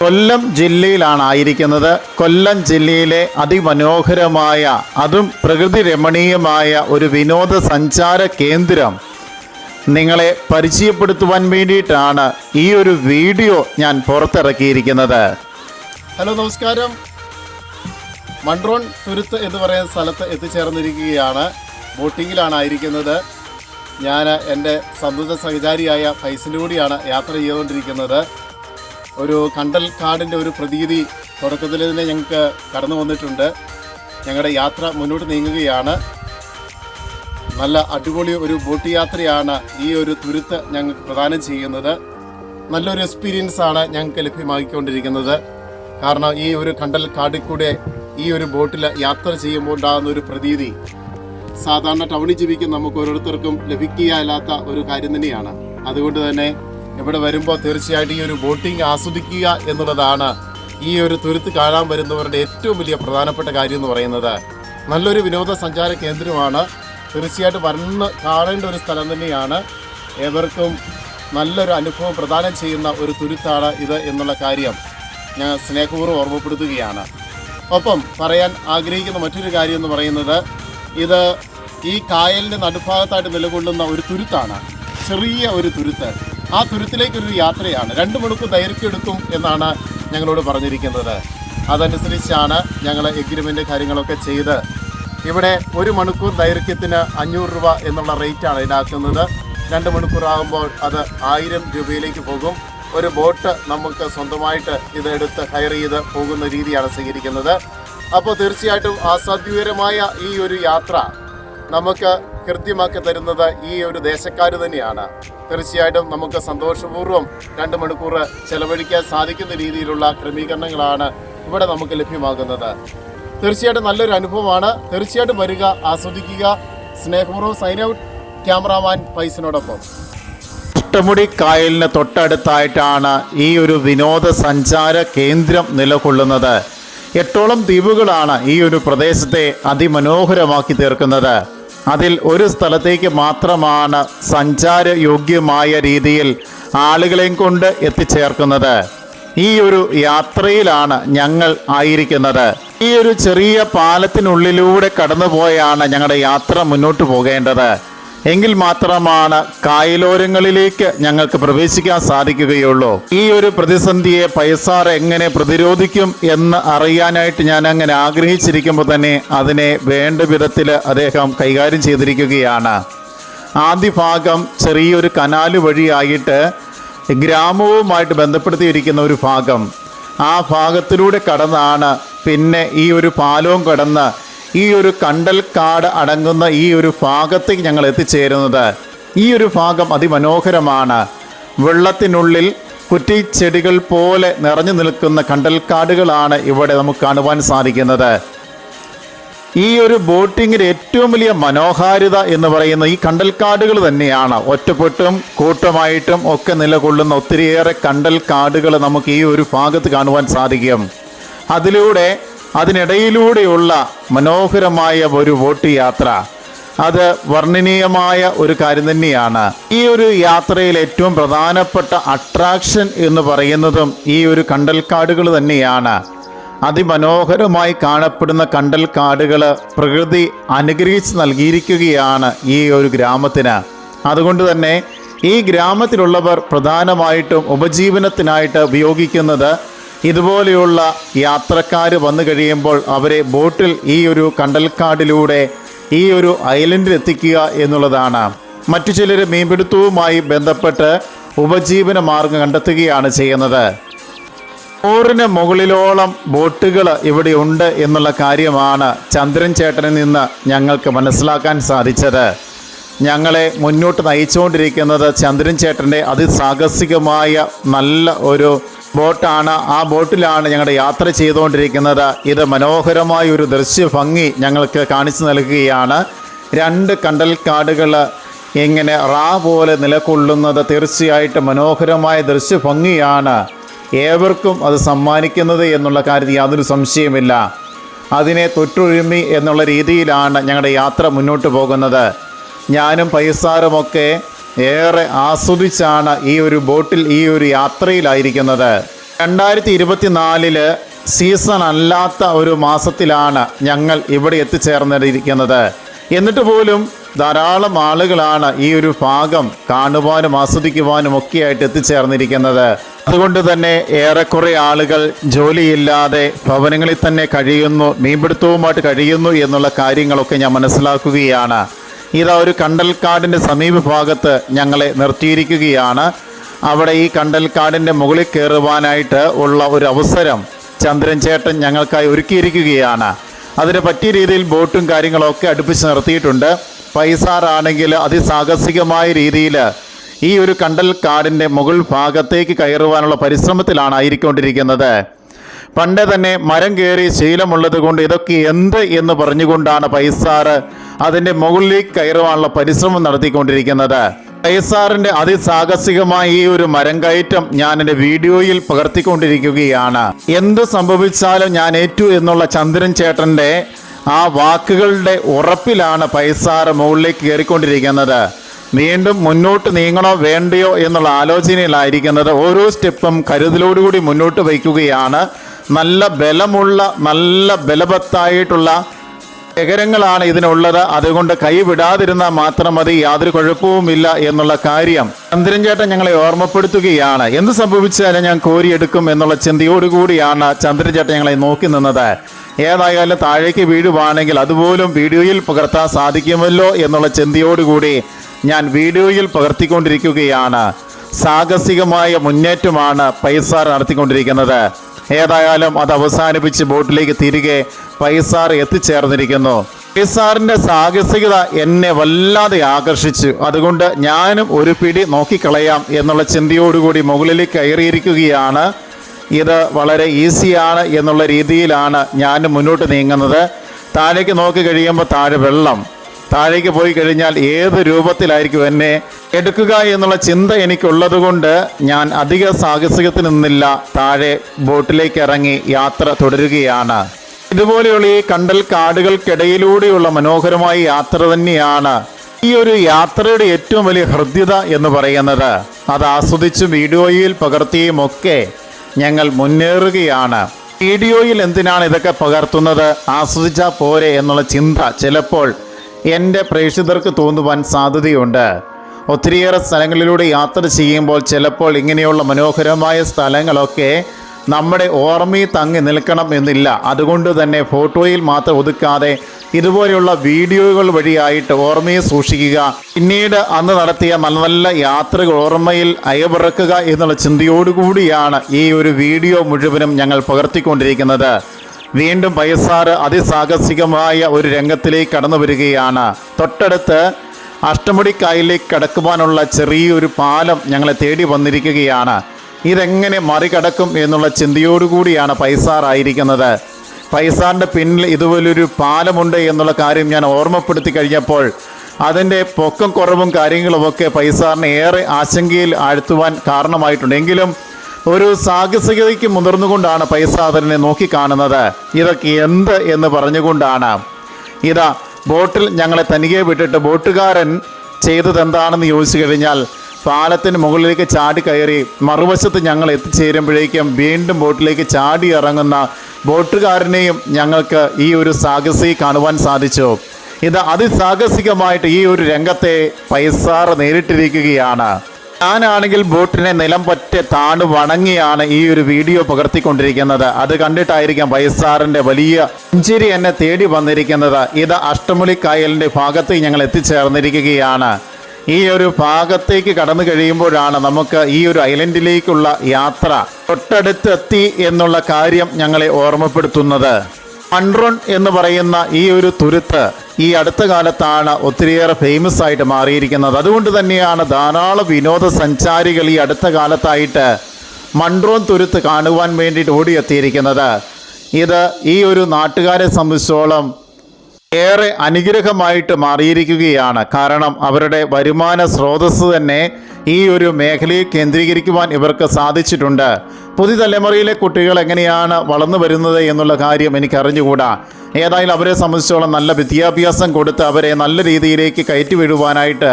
കൊല്ലം ജില്ലയിലാണ് ആയിരിക്കുന്നത് കൊല്ലം ജില്ലയിലെ അതിമനോഹരമായ അതും പ്രകൃതി രമണീയമായ ഒരു വിനോദസഞ്ചാര കേന്ദ്രം നിങ്ങളെ പരിചയപ്പെടുത്തുവാൻ വേണ്ടിയിട്ടാണ് ഈ ഒരു വീഡിയോ ഞാൻ പുറത്തിറക്കിയിരിക്കുന്നത്. ഹലോ നമസ്കാരം. മൺട്രോൺ തുരുത്ത് എന്ന് പറയുന്ന സ്ഥലത്ത് എത്തിച്ചേർന്നിരിക്കുകയാണ്. ബോട്ടിങ്ങിലാണ് ആയിരിക്കുന്നത് ഞാൻ എന്റെ സന്തത സഹചാരിയായ കൂടിയാണ് യാത്ര ചെയ്തുകൊണ്ടിരിക്കുന്നത്. ഒരു കണ്ടൽ കാടിന്റെ ഒരു പ്രതീതി തുടക്കത്തിൽ തന്നെ ഞങ്ങൾക്ക് കടന്നു വന്നിട്ടുണ്ട്. ഞങ്ങളുടെ യാത്ര മുന്നോട്ട് നീങ്ങുകയാണ്. നല്ല അടിപൊളി ഒരു ബോട്ട് യാത്രയാണ് ഈ ഒരു തുരുത്ത് ഞങ്ങൾക്ക് പ്രദാനം ചെയ്യുന്നത്. നല്ലൊരു എക്സ്പീരിയൻസ് ആണ് ഞങ്ങൾക്ക് ലഭ്യമാക്കിക്കൊണ്ടിരിക്കുന്നത് കാരണം ഈ ഒരു കണ്ടൽ കാടിൽ കൂടെ ഈ ഒരു ബോട്ടിൽ യാത്ര ചെയ്യുമ്പോൾ ഉണ്ടാകുന്ന ഒരു പ്രതീതി സാധാരണ ടൗണിൽ ജീവിക്കുന്ന നമുക്ക് ഓരോരുത്തർക്കും ലഭിക്കുകയില്ലാത്ത ഒരു കാര്യം തന്നെയാണ്. അതുകൊണ്ട് തന്നെ ഇവിടെ വരുമ്പോൾ തീർച്ചയായിട്ടും ഈ ഒരു ബോട്ടിംഗ് ആസ്വദിക്കുക എന്നുള്ളതാണ് ഈ ഒരു തുരുത്ത് കാണാൻ വരുന്നവരുടെ ഏറ്റവും വലിയ പ്രധാനപ്പെട്ട കാര്യം എന്ന് പറയുന്നത്. നല്ലൊരു വിനോദസഞ്ചാര കേന്ദ്രമാണ്. തീർച്ചയായിട്ടും വന്ന് കാണേണ്ട ഒരു സ്ഥലം തന്നെയാണ്. ഏവർക്കും നല്ലൊരു അനുഭവം പ്രദാനം ചെയ്യുന്ന ഒരു തുരുത്താണ് ഇത് എന്നുള്ള കാര്യം ഞാൻ സ്നേഹപൂർവം ഓർമ്മപ്പെടുത്തുകയാണ്. ഒപ്പം പറയാൻ ആഗ്രഹിക്കുന്ന മറ്റൊരു കാര്യം എന്ന് പറയുന്നത് ഇത് ഈ കായലിന്റെ നടുഭാഗത്തായിട്ട് നിലകൊള്ളുന്ന ഒരു തുരുത്താണ്. ചെറിയ ഒരു തുരുത്ത്. ആ തുരുത്തിലേക്കൊരു യാത്രയാണ്. രണ്ട് മണിക്കൂർ ദൈർഘ്യമെടുക്കും എന്നാണ് ഞങ്ങളോട് പറഞ്ഞിരിക്കുന്നത്. അതനുസരിച്ചാണ് ഞങ്ങൾ എഗ്രിമെന്റ് കാര്യങ്ങളൊക്കെ ചെയ്ത് ഇവിടെ ഒരു മണിക്കൂർ ദൈർഘ്യത്തിന് അഞ്ഞൂറ് രൂപ എന്നുള്ള റേറ്റാണ് ഈടാക്കുന്നത് രണ്ട് മണിക്കൂർ ആകുമ്പോൾ അത് ആയിരം രൂപയിലേക്ക് പോകും. ഒരു ബോട്ട് നമുക്ക് സ്വന്തമായിട്ട് ഇതെടുത്ത് ഹയർ ചെയ്ത് പോകുന്ന രീതിയാണ് സ്വീകരിക്കുന്നത്. അപ്പോൾ തീർച്ചയായിട്ടും അസാധ്യകരമായ ഈ ഒരു യാത്ര നമുക്ക് കൃത്യമാക്കി തരുന്നത് ഈ ഒരു ദേശക്കാർ തന്നെയാണ്. തീർച്ചയായിട്ടും നമുക്ക് സന്തോഷപൂർവം രണ്ട് മണിക്കൂർ ചെലവഴിക്കാൻ സാധിക്കുന്ന രീതിയിലുള്ള ക്രമീകരണങ്ങളാണ് ഇവിടെ നമുക്ക് ലഭ്യമാകുന്നത്. തീർച്ചയായിട്ടും നല്ലൊരു അനുഭവമാണ്. തീർച്ചയായിട്ടും വരിക ആസ്വദിക്കുക. സ്നേഹപൂർവം സൈൻ ഔട്ട് ക്യാമറാമാൻ പൈസനോടൊപ്പം. അഷ്ടമുടി കായലിന് തൊട്ടടുത്തായിട്ടാണ് ഈ ഒരു വിനോദസഞ്ചാര കേന്ദ്രം നിലകൊള്ളുന്നത്. എട്ടോളം ദ്വീപുകളാണ് ഈ ഒരു പ്രദേശത്തെ അതിമനോഹരമാക്കി തീർക്കുന്നത്. അതിൽ ഒരു സ്ഥലത്തേക്ക് മാത്രമാണ് സഞ്ചാരയോഗ്യമായ രീതിയിൽ ആളുകളെയും കൊണ്ട് എത്തിച്ചേർക്കുന്നത്. ഈ ഒരു യാത്രയിലാണ് ഞങ്ങൾ ആയിരിക്കുന്നത്. ഈ ഒരു ചെറിയ പാലത്തിനുള്ളിലൂടെ കടന്നുപോയാണ് ഞങ്ങളുടെ യാത്ര മുന്നോട്ട് പോകേണ്ടത്. എങ്കിൽ മാത്രമാണ് കായലോരങ്ങളിലേക്ക് ഞങ്ങൾക്ക് പ്രവേശിക്കാൻ സാധിക്കുകയുള്ളൂ. ഈ ഒരു പ്രതിസന്ധിയെ പൈസാർ എങ്ങനെ പ്രതിരോധിക്കും എന്ന് അറിയാനായിട്ട് ഞാൻ അങ്ങനെ ആഗ്രഹിച്ചിരിക്കുമ്പോൾ തന്നെ അതിനെ വേണ്ട വിധത്തിൽ അദ്ദേഹം കൈകാര്യം ചെയ്തിരിക്കുകയാണ്. ആദ്യ ഭാഗം ചെറിയൊരു കനാല് വഴിയായിട്ട് ഗ്രാമവുമായിട്ട് ബന്ധപ്പെടുത്തിയിരിക്കുന്ന ഒരു ഭാഗം. ആ ഭാഗത്തിലൂടെ കടന്നാണ് പിന്നെ ഈ ഒരു പാലവും കടന്ന് ഈ ഒരു കണ്ടൽ കാട് അടങ്ങുന്ന ഈ ഒരു ഭാഗത്തേക്ക് ഞങ്ങൾ എത്തിച്ചേരുന്നത്. ഈ ഒരു ഭാഗം അതിമനോഹരമാണ്. വെള്ളത്തിനുള്ളിൽ കുറ്റിച്ചെടികൾ പോലെ നിറഞ്ഞു നിൽക്കുന്ന കണ്ടൽക്കാടുകളാണ് ഇവിടെ നമുക്ക് കാണുവാൻ സാധിക്കുന്നത്. ഈ ഒരു ബോട്ടിങ്ങിന്റെ ഏറ്റവും വലിയ മനോഹാരിത എന്ന് പറയുന്ന ഈ കണ്ടൽക്കാടുകൾ തന്നെയാണ്. ഒറ്റപ്പെട്ടും കൂട്ടമായിട്ടും ഒക്കെ നിലകൊള്ളുന്ന ഒത്തിരിയേറെ കണ്ടൽക്കാടുകൾ നമുക്ക് ഈ ഒരു ഭാഗത്ത് കാണുവാൻ സാധിക്കും. അതിലൂടെ അതിനിടയിലൂടെയുള്ള മനോഹരമായ ഒരു ബോട്ട് യാത്ര അത് വർണനീയമായ ഒരു കാര്യം തന്നെയാണ്. ഈ ഒരു യാത്രയിൽ ഏറ്റവും പ്രധാനപ്പെട്ട അട്രാക്ഷൻ എന്ന് പറയുന്നതും ഈ ഒരു കണ്ടൽക്കാടുകൾ തന്നെയാണ്. അതിമനോഹരമായി കാണപ്പെടുന്ന കണ്ടൽക്കാടുകൾ പ്രകൃതി അനുഗ്രഹിച്ച് നൽകിയിരിക്കുകയാണ് ഈ ഒരു ഗ്രാമത്തിന്. അതുകൊണ്ട് തന്നെ ഈ ഗ്രാമത്തിലുള്ളവർ പ്രധാനമായിട്ടും ഉപജീവനത്തിനായിട്ട് ഉപയോഗിക്കുന്നത് ഇതുപോലെയുള്ള യാത്രക്കാർ വന്നു കഴിയുമ്പോൾ അവരെ ബോട്ടിൽ ഈ ഒരു കണ്ടൽക്കാടിലൂടെ ഈ ഒരു ഐലൻഡിൽ എത്തിക്കുക എന്നുള്ളതാണ്. മറ്റു ചിലർ മീൻപിടുത്തവുമായി ബന്ധപ്പെട്ട് ഉപജീവന മാർഗം കണ്ടെത്തുകയാണ് ചെയ്യുന്നത്. നൂറിന് മുകളിലോളം ബോട്ടുകൾ ഇവിടെ ഉണ്ട് എന്നുള്ള കാര്യമാണ് ചന്ദ്രൻ ചേട്ടനിൽ നിന്ന് ഞങ്ങൾക്ക് മനസ്സിലാക്കാൻ സാധിച്ചത്. ഞങ്ങളെ മുന്നോട്ട് നയിച്ചുകൊണ്ടിരിക്കുന്നത് ചന്ദ്രൻ ചേട്ടന്റെ അതിസാഹസികമായ നല്ല ഒരു ബോട്ടാണ്. ആ ബോട്ടിലാണ് ഞങ്ങളുടെ യാത്ര ചെയ്തുകൊണ്ടിരിക്കുന്നത്. ഇത് മനോഹരമായ ഒരു ദൃശ്യ ഭംഗി ഞങ്ങൾക്ക് കാണിച്ചു നൽകുകയാണ്. രണ്ട് കണ്ടൽക്കാടുകൾ ഇങ്ങനെ റാ പോലെ നിലകൊള്ളുന്നത് തീർച്ചയായിട്ടും മനോഹരമായ ദൃശ്യ ഭംഗിയാണ് ഏവർക്കും അത് സമ്മാനിക്കുന്നത് എന്നുള്ള കാര്യത്തിൽ യാതൊരു സംശയമില്ല അതിനെ തൊട്ടുഴുമി എന്നുള്ള രീതിയിലാണ് ഞങ്ങളുടെ യാത്ര മുന്നോട്ട് പോകുന്നത്. ഞാനും പൈസാറുമൊക്കെ ഏറെ ആസ്വദിച്ചാണ് ഈ ഒരു ബോട്ടിൽ ഈ ഒരു യാത്രയിലായിരിക്കുന്നത്. രണ്ടായിരത്തി ഇരുപത്തിനാലിൽ സീസൺ അല്ലാത്ത ഒരു മാസത്തിലാണ് ഞങ്ങൾ ഇവിടെ എത്തിച്ചേർന്നിരിക്കുന്നത്. എന്നിട്ട് പോലും ധാരാളം ആളുകളാണ് ഈ ഒരു ഭാഗം കാണുവാനും ആസ്വദിക്കുവാനും ഒക്കെയായിട്ട് എത്തിച്ചേർന്നിരിക്കുന്നത്. അതുകൊണ്ട് തന്നെ ഏറെക്കുറെ ആളുകൾ ജോലിയില്ലാതെ ഭവനങ്ങളിൽ തന്നെ കഴിയുന്നു മീൻപിടുത്തവുമായിട്ട് കഴിയുന്നു എന്നുള്ള കാര്യങ്ങളൊക്കെ ഞാൻ മനസ്സിലാക്കുകയാണ്. ഇതാ ഒരു കണ്ടൽക്കാടിന്റെ സമീപഭാഗത്ത് ഞങ്ങളെ നിർത്തിയിരിക്കുകയാണ്. അവിടെ ഈ കണ്ടൽക്കാടിന്റെ മുകളിൽ കയറുവാനായിട്ട് ഉള്ള ഒരു അവസരം ചന്ദ്രൻ ചേട്ടൻ ഞങ്ങൾക്കായി ഒരുക്കിയിരിക്കുകയാണ്. അതിന് പറ്റിയ രീതിയിൽ ബോട്ടും കാര്യങ്ങളൊക്കെ അടുപ്പിച്ച് നിർത്തിയിട്ടുണ്ട്. പൈസാറാണെങ്കിൽ അതിസാഹസികമായ രീതിയിൽ ഈ ഒരു കണ്ടൽക്കാടിന്റെ മുകൾ ഭാഗത്തേക്ക് കയറുവാനുള്ള പരിശ്രമത്തിലാണ് ആയിരിക്കൊണ്ടിരിക്കുന്നത്. പണ്ട് തന്നെ മരം കയറി ശീലമുള്ളത് കൊണ്ട് ഇതൊക്കെ എന്ത് എന്ന് പറഞ്ഞുകൊണ്ടാണ് പൈസാറ് അതിന്റെ മുകളിലേക്ക് കയറുവാനുള്ള പരിശ്രമം നടത്തിക്കൊണ്ടിരിക്കുന്നത്. പൈസാറിന്റെ അതിസാഹസികമായ ഈ ഒരു മരം കയറ്റം ഞാൻ എന്റെ വീഡിയോയിൽ പകർത്തിക്കൊണ്ടിരിക്കുകയാണ്. എന്ത് സംഭവിച്ചാലും ഞാൻ ഏറ്റു എന്നുള്ള ചന്ദ്രൻ ചേട്ടന്റെ ആ വാക്കുകളുടെ ഉറപ്പിലാണ് പൈസാറ് മുകളിലേക്ക് കയറിക്കൊണ്ടിരിക്കുന്നത്. വീണ്ടും മുന്നോട്ട് നീങ്ങണോ വേണ്ടയോ എന്നുള്ള ആലോചനയിലായിരിക്കുന്നത് ഓരോ സ്റ്റെപ്പും കരുതലോടുകൂടി മുന്നോട്ട് വയ്ക്കുകയാണ് നല്ല ബലമുള്ള നല്ല ബലവത്തായിട്ടുള്ള ശേഖരങ്ങളാണ് ഇതിനുള്ളത്. അതുകൊണ്ട് കൈവിടാതിരുന്നാൽ മാത്രം മതി. യാതൊരു കുഴപ്പവുമില്ല എന്നുള്ള കാര്യം. ചന്ദ്രൻ ചേട്ടൻ ഞങ്ങളെ ഓർമ്മപ്പെടുത്തുകയാണ്. എന്ത് സംഭവിച്ചാലും ഞാൻ കോരിയെടുക്കും എന്നുള്ള ചിന്തയോടുകൂടിയാണ് ചന്ദ്രൻ ചേട്ടൻ ഞങ്ങളെ നോക്കി നിന്നത്. ഏതായാലും താഴേക്ക് വീഴുവാണെങ്കിൽ അതുപോലും വീഡിയോയിൽ പകർത്താൻ സാധിക്കുമല്ലോ എന്നുള്ള ചിന്തയോടുകൂടി ഞാൻ വീഡിയോയിൽ പകർത്തിക്കൊണ്ടിരിക്കുകയാണ്. സാഹസികമായ മുന്നേറ്റമാണ് പൈസ നടത്തിക്കൊണ്ടിരിക്കുന്നത്. ഏതായാലും അത് അവസാനിപ്പിച്ച് ബോട്ടിലേക്ക് തിരികെ പൈസാർ എത്തിച്ചേർന്നിരിക്കുന്നു. പൈസാറിന്റെ സാഹസികത എന്നെ വല്ലാതെ ആകർഷിച്ചു. അതുകൊണ്ട് ഞാനും ഒരു പിടി നോക്കിക്കളയാം എന്നുള്ള ചിന്തയോടുകൂടി മുകളിലേക്ക് കയറിയിരിക്കുകയാണ്. ഇത് വളരെ ഈസിയാണ് എന്നുള്ള രീതിയിലാണ് ഞാൻ മുന്നോട്ട് നീങ്ങുന്നത്. താഴേക്ക് നോക്കി കഴിയുമ്പോൾ താഴെ വെള്ളം. താഴേക്ക് പോയി കഴിഞ്ഞാൽ ഏത് രൂപത്തിലായിരിക്കും എന്നെ എടുക്കുക എന്നുള്ള ചിന്ത എനിക്കുള്ളത് കൊണ്ട് ഞാൻ അധിക സാഹസികത്തിൽ നിന്നില്ല. താഴെ ബോട്ടിലേക്ക് ഇറങ്ങി യാത്ര തുടരുകയാണ്. ഇതുപോലെയുള്ള ഈ കണ്ടൽ കാടുകൾക്കിടയിലൂടെയുള്ള മനോഹരമായ യാത്ര തന്നെയാണ് ഈ ഒരു യാത്രയുടെ ഏറ്റവും വലിയ ഹൃദ്യത എന്ന് പറയുന്നത്. അത് ആസ്വദിച്ചും വീഡിയോയിൽ പകർത്തിയും ഒക്കെ ഞങ്ങൾ മുന്നേറുകയാണ്. വീഡിയോയിൽ എന്തിനാണ് ഇതൊക്കെ പകർത്തുന്നത്? ആസ്വദിച്ചാൽ പോരെ എന്നുള്ള ചിന്ത ചിലപ്പോൾ എന്റെ പ്രേക്ഷിതർക്ക് തോന്നുവാൻ സാധ്യതയുണ്ട്. ഒത്തിരിയേറെ സ്ഥലങ്ങളിലൂടെ യാത്ര ചെയ്യുമ്പോൾ ചിലപ്പോൾ ഇങ്ങനെയുള്ള മനോഹരമായ സ്ഥലങ്ങളൊക്കെ നമ്മുടെ ഓർമ്മയിൽ തങ്ങി നിൽക്കണം എന്നില്ല. അതുകൊണ്ട് തന്നെ ഫോട്ടോയിൽ മാത്രം ഒതുക്കാതെ ഇതുപോലെയുള്ള വീഡിയോകൾ വഴിയായിട്ട് ഓർമ്മയെ സൂക്ഷിക്കുക. പിന്നീട് അന്ന് നടത്തിയ നല്ല നല്ല യാത്രകൾ ഓർമ്മയിൽ അയവിറക്കുക എന്നുള്ള ചിന്തയോടുകൂടിയാണ് ഈ ഒരു വീഡിയോ മുഴുവനും ഞങ്ങൾ പകർത്തിക്കൊണ്ടിരിക്കുന്നത്. വീണ്ടും പയസാറ് അതിസാഹസികമായ ഒരു രംഗത്തിലേക്ക് കടന്നു വരികയാണ്. തൊട്ടടുത്ത് അഷ്ടമുടിക്കായലിലേക്ക് കടക്കുവാനുള്ള ചെറിയൊരു പാലം ഞങ്ങളെ തേടി വന്നിരിക്കുകയാണ്. ഇതെങ്ങനെ മറികടക്കും എന്നുള്ള ചിന്തയോടുകൂടിയാണ് പൈസാറായിരിക്കുന്നത് പൈസാറിന്റെ പിന്നിൽ ഇതുപോലൊരു പാലമുണ്ട് എന്നുള്ള കാര്യം ഞാൻ ഓർമ്മപ്പെടുത്തി കഴിഞ്ഞപ്പോൾ അതിന്റെ പൊക്കം കുറവും കാര്യങ്ങളുമൊക്കെ പൈസാറിനെ ഏറെ ആശങ്കയിൽ ആഴ്ത്തുവാൻ കാരണമായിട്ടുണ്ട്. എങ്കിലും ഒരു സാഹസികതയ്ക്ക് മുതിർന്നുകൊണ്ടാണ് പൈസാദരനെ നോക്കിക്കാണുന്നത്. ഇതൊക്കെ എന്ത് എന്ന് പറഞ്ഞുകൊണ്ടാണ്. ഇതാ ബോട്ടിൽ ഞങ്ങളെ തനികെ വിട്ടിട്ട് ബോട്ടുകാരൻ ചെയ്തത് എന്താണെന്ന് ചോദിച്ചു കഴിഞ്ഞാൽ പാലത്തിന് മുകളിലേക്ക് ചാടി കയറി മറുവശത്ത് ഞങ്ങൾ എത്തിച്ചേരുമ്പോഴേക്കും വീണ്ടും ബോട്ടിലേക്ക് ചാടി ഇറങ്ങുന്ന ബോട്ടുകാരനെയും ഞങ്ങൾക്ക് ഈ ഒരു സാഹസി കാണുവാൻ സാധിച്ചു. ഇത് അതിസാഹസികമായിട്ട് ഈ ഒരു രംഗത്തെ പൈസാറ് നേരിട്ടിരിക്കുകയാണ്. ഞാനാണെങ്കിൽ ബോട്ടിനെ നിലം പറ്റ താണു വണങ്ങിയാണ് ഈ ഒരു വീഡിയോ പകർത്തിക്കൊണ്ടിരിക്കുന്നത്. അത് കണ്ടിട്ടായിരിക്കാം വയസ്സാറിന്റെ വലിയ പുഞ്ചിരി എന്നെ തേടി വന്നിരിക്കുന്നത്. ഇത് അഷ്ടമുളിക്കായലിന്റെ ഭാഗത്ത് ഞങ്ങൾ എത്തിച്ചേർന്നിരിക്കുകയാണ്. ഈ ഒരു ഭാഗത്തേക്ക് കടന്നു കഴിയുമ്പോഴാണ് നമുക്ക് ഈ ഒരു ഐലൻഡിലേക്കുള്ള യാത്ര തൊട്ടടുത്തെത്തി എന്നുള്ള കാര്യം ഞങ്ങളെ ഓർമ്മപ്പെടുത്തുന്നത്. മൺട്രോൺ എന്ന് പറയുന്ന ഈ ഒരു തുരുത്ത് ഈ അടുത്ത കാലത്താണ് ഒത്തിരിയേറെ ഫേമസ് ആയിട്ട് മാറിയിരിക്കുന്നത്. അതുകൊണ്ട് തന്നെയാണ് ധാരാളം വിനോദസഞ്ചാരികൾ ഈ അടുത്ത കാലത്തായിട്ട് മൺറോൺ തുരുത്ത് കാണുവാൻ വേണ്ടിയിട്ട് ഓടിയെത്തിയിരിക്കുന്നത്. ഇത് ഈ ഒരു നാട്ടുകാരെ സംബന്ധിച്ചോളം ഏറെ അനുഗ്രഹമായിട്ട് മാറിയിരിക്കുകയാണ്. കാരണം അവരുടെ വരുമാന സ്രോതസ് തന്നെ ഈ ഒരു മേഖലയെ കേന്ദ്രീകരിക്കുവാൻ ഇവർക്ക് സാധിച്ചിട്ടുണ്ട്. പുതുതലമുറയിലെ കുട്ടികൾ എങ്ങനെയാണ് വളർന്നു വരുന്നത് എന്നുള്ള കാര്യം എനിക്ക് അറിഞ്ഞുകൂടാ ഏതായാലും അവരെ സംബന്ധിച്ചോളം നല്ല വിദ്യാഭ്യാസം കൊടുത്ത് അവരെ നല്ല രീതിയിലേക്ക് കയറ്റി വിടുവാനായിട്ട്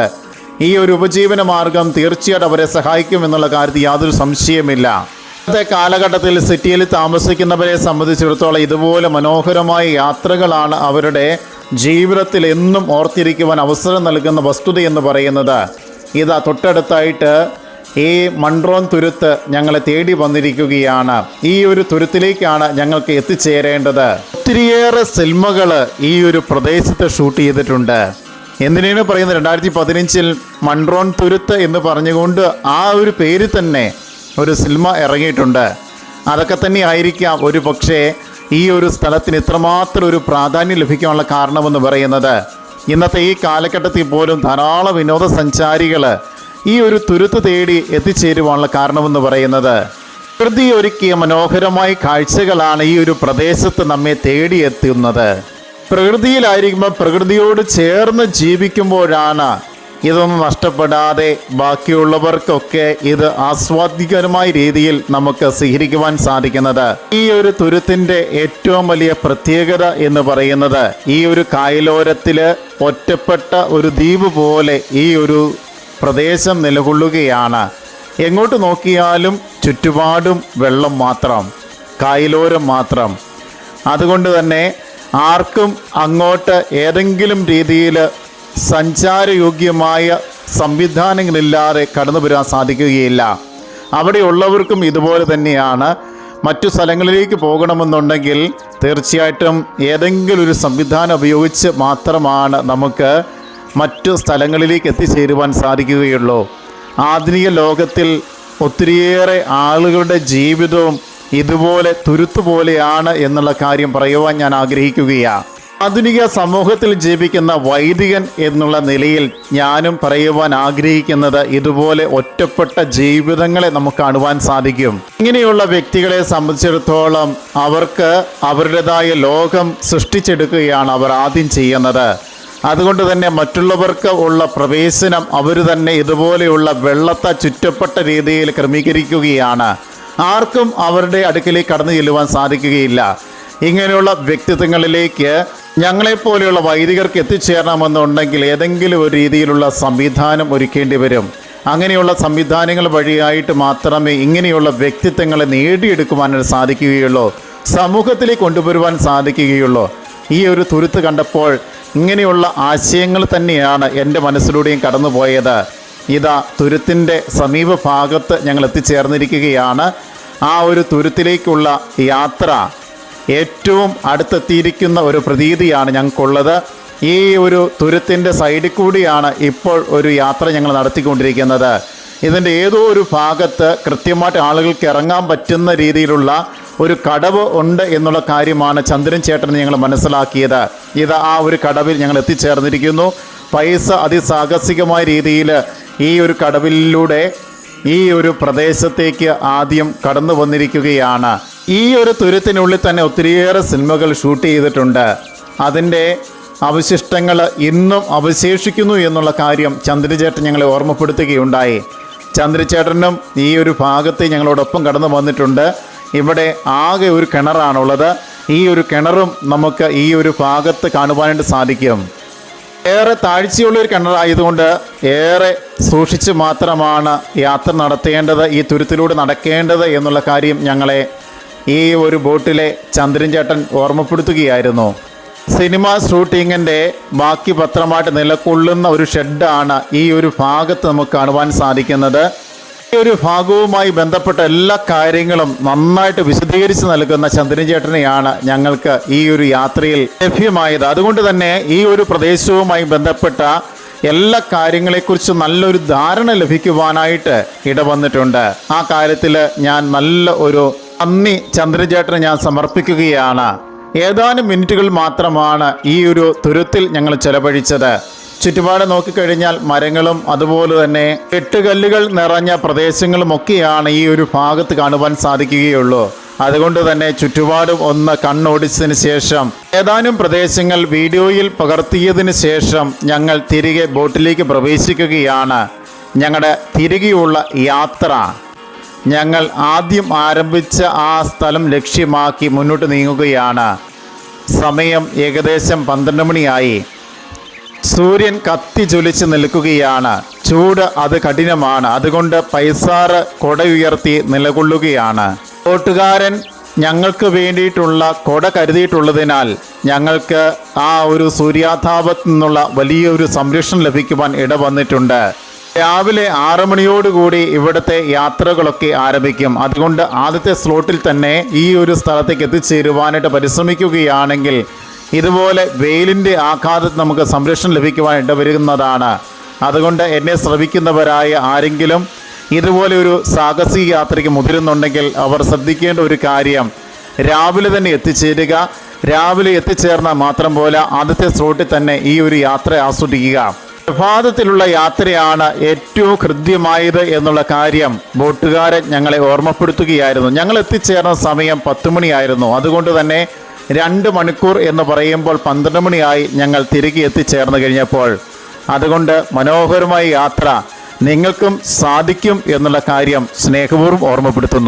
ഈ ഒരു ഉപജീവന മാർഗം തീർച്ചയായിട്ടും അവരെ സഹായിക്കും എന്നുള്ള കാര്യത്തിൽ യാതൊരു സംശയമില്ല ഇന്നത്തെ കാലഘട്ടത്തിൽ സിറ്റിയിൽ താമസിക്കുന്നവരെ സംബന്ധിച്ചിടത്തോളം ഇതുപോലെ മനോഹരമായ യാത്രകളാണ് അവരുടെ ജീവിതത്തിൽ എന്നും ഓർത്തിരിക്കുവാൻ അവസരം നൽകുന്ന വസ്തുത എന്ന് പറയുന്നത് ഇതാ തൊട്ടടുത്തായിട്ട് ഈ മൺട്രോൻ തുരുത്ത് ഞങ്ങളെ തേടി വന്നിരിക്കുകയാണ്. ഈ ഒരു തുരുത്തിലേക്കാണ് ഞങ്ങൾക്ക് എത്തിച്ചേരേണ്ടത്. ഒത്തിരിയേറെ സിനിമകൾ ഈ ഒരു പ്രദേശത്ത് ഷൂട്ട് ചെയ്തിട്ടുണ്ട്. എന്തിനാണ് പറയുന്നത്? രണ്ടായിരത്തി പതിനഞ്ചിൽ മൺട്രോൺ തുരുത്ത് എന്ന് പറഞ്ഞുകൊണ്ട് ആ ഒരു പേര് തന്നെ ഒരു സിനിമ ഇറങ്ങിയിട്ടുണ്ട്. അതൊക്കെ തന്നെ ആയിരിക്കാം ഒരു പക്ഷേ ഈ ഒരു സ്ഥലത്തിന് ഇത്രമാത്രം ഒരു പ്രാധാന്യം ലഭിക്കാനുള്ള കാരണമെന്ന് പറയുന്നത് ഇന്നത്തെ ഈ കാലഘട്ടത്തിൽ പോലും ധാരാളം വിനോദസഞ്ചാരികൾ ഈ ഒരു തുരുത്ത് തേടി എത്തിച്ചേരുവാനുള്ള കാരണമെന്ന് പറയുന്നത് പ്രകൃതി ഒരുക്കിയ മനോഹരമായ കാഴ്ചകളാണ് ഈ ഒരു പ്രദേശത്ത് നമ്മെ തേടിയെത്തുന്നത്. പ്രകൃതിയിലായിരിക്കുമ്പോൾ പ്രകൃതിയോട് ചേർന്ന് ജീവിക്കുമ്പോഴാണ് ഇതൊന്നും നഷ്ടപ്പെടാതെ ബാക്കിയുള്ളവർക്കൊക്കെ ഇത് ആസ്വാദികരമായ രീതിയിൽ നമുക്ക് സ്വീകരിക്കുവാൻ സാധിക്കുന്നത്. ഈ ഒരു തുരുത്തിന്റെ ഏറ്റവും വലിയ പ്രത്യേകത എന്ന് പറയുന്നത് ഈ ഒരു കായലോരത്തിൽ ഒറ്റപ്പെട്ട ഒരു ദ്വീപ് പോലെ ഈ ഒരു പ്രദേശം നിലകൊള്ളുകയാണ്. എങ്ങോട്ട് നോക്കിയാലും ചുറ്റുപാടും വെള്ളം മാത്രം കായലോരം മാത്രം. അതുകൊണ്ട് തന്നെ ആർക്കും അങ്ങോട്ട് ഏതെങ്കിലും രീതിയിൽ സഞ്ചാരയോഗ്യമായ സംവിധാനങ്ങളില്ലാതെ കടന്നു വരാൻ സാധിക്കുകയില്ല. അവിടെയുള്ളവർക്കും ഇതുപോലെ തന്നെയാണ്. മറ്റു സ്ഥലങ്ങളിലേക്ക് പോകണമെന്നുണ്ടെങ്കിൽ തീർച്ചയായിട്ടും ഏതെങ്കിലും ഒരു സംവിധാനം ഉപയോഗിച്ച് മാത്രമാണ് നമുക്ക് മറ്റു സ്ഥലങ്ങളിലേക്ക് എത്തിച്ചേരുവാൻ സാധിക്കുകയുള്ളൂ. ആധുനിക ലോകത്തിൽ ഒത്തിരിയേറെ ആളുകളുടെ ജീവിതവും ഇതുപോലെ തുരുത്തു പോലെയാണ് എന്നുള്ള കാര്യം പറയുവാൻ ഞാൻ ആഗ്രഹിക്കുകയാണ് ആധുനിക സമൂഹത്തിൽ ജീവിക്കുന്ന വൈദികൻ എന്നുള്ള നിലയിൽ ഞാനും പറയുവാൻ ആഗ്രഹിക്കുന്നത് ഇതുപോലെ ഒറ്റപ്പെട്ട ജീവിതങ്ങളെ നമുക്ക് കാണുവാൻ സാധിക്കും. ഇങ്ങനെയുള്ള വ്യക്തികളെ സംബന്ധിച്ചിടത്തോളം അവർക്ക് അവരുടേതായ ലോകം സൃഷ്ടിച്ചെടുക്കുകയാണ് അവർ ആദ്യം ചെയ്യുന്നത്. അതുകൊണ്ട് തന്നെ മറ്റുള്ളവർക്ക് ഉള്ള പ്രവേശനം അവർ തന്നെ ഇതുപോലെയുള്ള വെള്ളത്തെ ചുറ്റപ്പെട്ട രീതിയിൽ ക്രമീകരിക്കുകയാണ്. ആർക്കും അവരുടെ അടുക്കിലേക്ക് കടന്നു ചെല്ലുവാൻ സാധിക്കുകയില്ല. ഇങ്ങനെയുള്ള വ്യക്തിത്വങ്ങളിലേക്ക് ഞങ്ങളെപ്പോലെയുള്ള വൈദികർക്ക് എത്തിച്ചേരണമെന്നുണ്ടെങ്കിൽ ഏതെങ്കിലും ഒരു രീതിയിലുള്ള സംവിധാനം ഒരുക്കേണ്ടി വരും. അങ്ങനെയുള്ള സംവിധാനങ്ങൾ വഴിയായിട്ട് മാത്രമേ ഇങ്ങനെയുള്ള വ്യക്തിത്വങ്ങളെ നേടിയെടുക്കുവാനായിട്ട് സാധിക്കുകയുള്ളൂ. സമൂഹത്തിലേക്ക് കൊണ്ടുവരുവാൻ സാധിക്കുകയുള്ളൂ. ഈ ഒരു തുരുത്ത് കണ്ടപ്പോൾ ഇങ്ങനെയുള്ള ആശയങ്ങൾ തന്നെയാണ് എന്റെ മനസ്സിലൂടെയും കടന്നുപോയത്. ഇതാ തുരുത്തിന്റെ സമീപ ഭാഗത്ത് ഞങ്ങൾ എത്തിച്ചേർന്നിരിക്കുകയാണ്. ആ ഒരു തുരുത്തിലേക്കുള്ള യാത്ര ഏറ്റവും അടുത്തെത്തിയിരിക്കുന്ന ഒരു പ്രതീതിയാണ് ഞങ്ങൾക്കുള്ളത്. ഈ ഒരു തുരുത്തിന്റെ സൈഡിൽ കൂടിയാണ് ഇപ്പോൾ ഒരു യാത്ര ഞങ്ങൾ നടത്തിക്കൊണ്ടിരിക്കുന്നത്. ഇതിന്റെ ഏതോ ഒരു ഭാഗത്ത് കൃത്യമായിട്ട് ആളുകൾക്ക് ഇറങ്ങാൻ പറ്റുന്ന രീതിയിലുള്ള ഒരു കടവ് ഉണ്ട് എന്നുള്ള കാര്യമാണ് ചന്ദ്രൻ ചേട്ടൻ ഞങ്ങൾ മനസ്സിലാക്കിയത്. ഇത് ആ ഒരു കടവിൽ ഞങ്ങൾ എത്തിച്ചേർന്നിരിക്കുന്നു. പൈസ അതിസാഹസികമായ രീതിയിൽ ഈ ഒരു കടവിലൂടെ ഈ ഒരു പ്രദേശത്തേക്ക് ആദ്യം കടന്നു വന്നിരിക്കുകയാണ്. ഈ ഒരു തുരത്തിനുള്ളിൽ തന്നെ ഒത്തിരിയേറെ സിനിമകൾ ഷൂട്ട് ചെയ്തിട്ടുണ്ട്. അതിന്റെ അവശിഷ്ടങ്ങൾ ഇന്നും അവശേഷിക്കുന്നു എന്നുള്ള കാര്യം ചന്ദ്രചേട്ടൻ ഞങ്ങളെ ഓർമ്മപ്പെടുത്തുകയുണ്ടായി. ചന്ദ്രചേട്ടനും ഈ ഒരു ഭാഗത്ത് ഞങ്ങളോടൊപ്പം കടന്നു വന്നിട്ടുണ്ട്. ഇവിടെ ആകെ ഒരു കിണറാണുള്ളത്. ഈ ഒരു കിണറും നമുക്ക് ഈ ഒരു ഭാഗത്ത് കാണുവാനായിട്ട് സാധിക്കും. ഏറെ താഴ്ചയുള്ള ഒരു കിണറായതുകൊണ്ട് ഏറെ സൂക്ഷിച്ച് മാത്രമാണ് യാത്ര നടത്തേണ്ടത് ഈ തുരുത്തിലൂടെ നടക്കേണ്ടത് എന്നുള്ള കാര്യം ഞങ്ങളെ ഈ ഒരു ബോട്ടിലെ ചന്ദ്രൻ ചേട്ടൻ ഓർമ്മപ്പെടുത്തുകയായിരുന്നു. സിനിമ ഷൂട്ടിങ്ങിന്റെ ബാക്കി പത്രമായിട്ട് നിലകൊള്ളുന്ന ഒരു ഷെഡാണ് ഈ ഒരു ഭാഗത്ത് നമുക്ക് കാണുവാൻ സാധിക്കുന്നത്. ഈ ഒരു ഭാഗവുമായി ബന്ധപ്പെട്ട എല്ലാ കാര്യങ്ങളും നന്നായിട്ട് വിശദീകരിച്ച് നൽകുന്ന ചന്ദ്രൻചേട്ടനെയാണ് ഞങ്ങൾക്ക് ഈ ഒരു യാത്രയിൽ ലഭ്യമായത്. അതുകൊണ്ട് തന്നെ ഈ ഒരു പ്രദേശവുമായി ബന്ധപ്പെട്ട എല്ലാ കാര്യങ്ങളെക്കുറിച്ചും നല്ലൊരു ധാരണ ലഭിക്കുവാനായിട്ട് ഇടവന്നിട്ടുണ്ട്. ആ കാര്യത്തിൽ ഞാൻ നല്ല ഒരു നന്ദി ചന്ദ്രചേട്ടന് ഞാൻ സമർപ്പിക്കുകയാണ്. ഏതാനും മിനിറ്റുകൾ മാത്രമാണ് ഈ ഒരു തുരുത്തിൽ ഞങ്ങൾ ചെലവഴിച്ചത്. ചുറ്റുപാട് നോക്കിക്കഴിഞ്ഞാൽ മരങ്ങളും അതുപോലെ തന്നെ കെട്ടുകല്ലുകൾ നിറഞ്ഞ പ്രദേശങ്ങളുമൊക്കെയാണ് ഈ ഒരു ഭാഗത്ത് കാണുവാൻ സാധിക്കുകയുള്ളൂ. അതുകൊണ്ട് തന്നെ ചുറ്റുപാടും ഒന്ന് കണ്ണോടിച്ചതിന് ശേഷം ഏതാനും പ്രദേശങ്ങൾ വീഡിയോയിൽ പകർത്തിയതിന് ശേഷം ഞങ്ങൾ തിരികെ ബോട്ടിലേക്ക് പ്രവേശിക്കുകയാണ്. ഞങ്ങളുടെ തിരികെയുള്ള യാത്ര ഞങ്ങൾ ആദ്യം ആരംഭിച്ച ആ സ്ഥലം ലക്ഷ്യമാക്കി മുന്നോട്ട് നീങ്ങുകയാണ്. സമയം ഏകദേശം പന്ത്രണ്ട് മണിയായി. സൂര്യൻ കത്തി ജ്വലിച്ച് നിൽക്കുകയാണ്. ചൂട് അത് കഠിനമാണ്. അതുകൊണ്ട് പൈസാറ് കൊട ഉയർത്തി നിലകൊള്ളുകയാണ്. കൂട്ടുകാരൻ ഞങ്ങൾക്ക് വേണ്ടിയിട്ടുള്ള കൊട കരുതിയിട്ടുള്ളതിനാൽ ഞങ്ങൾക്ക് ആ ഒരു സൂര്യാതാപത്തു നിന്നുള്ള വലിയൊരു സംരക്ഷണം ലഭിക്കുവാൻ ഇടവന്നിട്ടുണ്ട്. രാവിലെ ആറ് മണിയോടുകൂടി ഇവിടുത്തെ യാത്രകളൊക്കെ ആരംഭിക്കും. അതുകൊണ്ട് ആദ്യത്തെ സ്ലോട്ടിൽ തന്നെ ഈ ഒരു സ്ഥലത്തേക്ക് എത്തിച്ചേരുവാനായിട്ട് പരിശ്രമിക്കുകയാണെങ്കിൽ ഇതുപോലെ വെയിലിന്റെ ആഘാതത്തിൽ നമുക്ക് സംരക്ഷണം ലഭിക്കുവാനായിട്ട് വരുന്നതാണ്. അതുകൊണ്ട് എന്നെ ശ്രമിക്കുന്നവരായ ആരെങ്കിലും ഇതുപോലെ ഒരു സാഹസിക യാത്രയ്ക്ക് മുതിരുന്നുണ്ടെങ്കിൽ അവർ ശ്രദ്ധിക്കേണ്ട ഒരു കാര്യം രാവിലെ തന്നെ എത്തിച്ചേരുക. രാവിലെ എത്തിച്ചേർന്നാൽ മാത്രം പോലെ ആദ്യത്തെ സ്ലോട്ടിൽ തന്നെ ഈ ഒരു യാത്ര ആസ്വദിക്കുക. പ്രഭാതത്തിലുള്ള യാത്രയാണ് ഏറ്റവും ഹൃദ്യമായത് എന്നുള്ള കാര്യം ബോട്ടുകാരൻ ഞങ്ങളെ ഓർമ്മപ്പെടുത്തുകയായിരുന്നു. ഞങ്ങൾ എത്തിച്ചേർന്ന സമയം പത്ത് മണിയായിരുന്നു. അതുകൊണ്ട് തന്നെ രണ്ട് മണിക്കൂർ എന്ന് പറയുമ്പോൾ പന്ത്രണ്ട് മണിയായി ഞങ്ങൾ തിരികെ എത്തിച്ചേർന്ന് കഴിഞ്ഞപ്പോൾ. അതുകൊണ്ട് മനോഹരമായ യാത്ര നിങ്ങൾക്കും സാധിക്കും എന്നുള്ള കാര്യം സ്നേഹപൂർവം ഓർമ്മപ്പെടുത്തുന്നു.